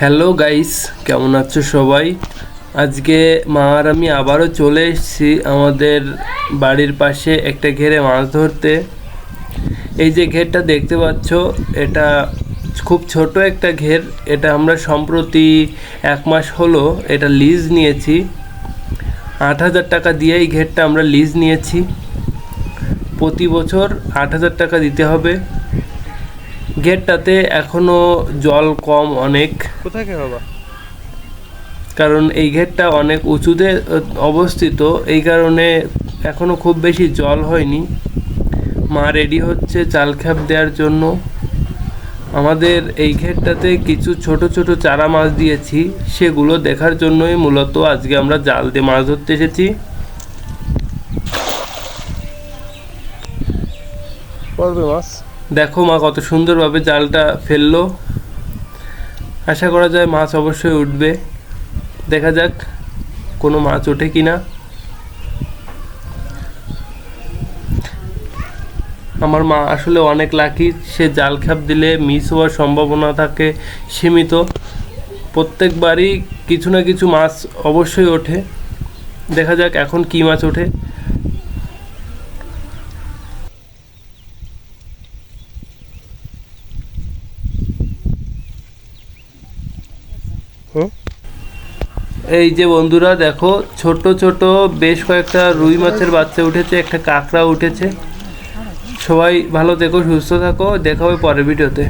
Hello guys কেমন আছো সবাই? আজকে মা আর আমি আবারও চলে এসেছি আমাদের বাড়ির পাশে একটা ঘেরে মাছ ধরতে। এই যে ঘেরটা দেখতে পাচ্ছ, এটা খুব ছোট একটা ঘের। এটা আমরা সম্প্রতি এক মাস হলো এটা লিজ নিয়েছি। আট হাজার টাকা দিয়ে এই ঘেরটা আমরা লিজ নিয়েছি। প্রতি বছর আট হাজার টাকা দিতে হবে। ঘেরটাতে এখনও জল কম অনেক। কোথায় বাবা? কারণ এই ঘেরটা অনেক উঁচুতে অবস্থিত। এই কারণে এখনও খুব বেশি জল হয়নি। মা রেডি হচ্ছে চাল খ্যাপ দেওয়ার জন্য। আমাদের এই ঘেরটাতে কিছু ছোট ছোট চারা মাছ দিয়েছি। সেগুলো দেখার জন্যই মূলত আজকে আমরা জাল দিয়ে মাছ ধরতে এসেছি। পড়বে মাছ? দেখো মা কত সুন্দরভাবে জালটা ফেলল। আশা করা যায় মাছ অবশ্যই উঠবে। দেখা যাক কোনো মাছ ওঠে কি না আমার মা আসলে অনেক লাকি, সে জাল খাপ দিলে মিস হওয়ার সম্ভাবনা থাকে সীমিত। প্রত্যেকবারই কিছু না কিছু মাছ অবশ্যই ওঠে। দেখা যাক এখন কি মাছ ওঠে। হুম এই যে বন্ধুরা দেখো, ছোট ছোট বেশ কয়েকটা রুই মাছের বাচ্চা উঠেছে, একটা কাঁকড়া উঠেছে। সবাই ভালো দেখো সুস্থ থাকো, দেখা হবে পরের ভিডিওতে।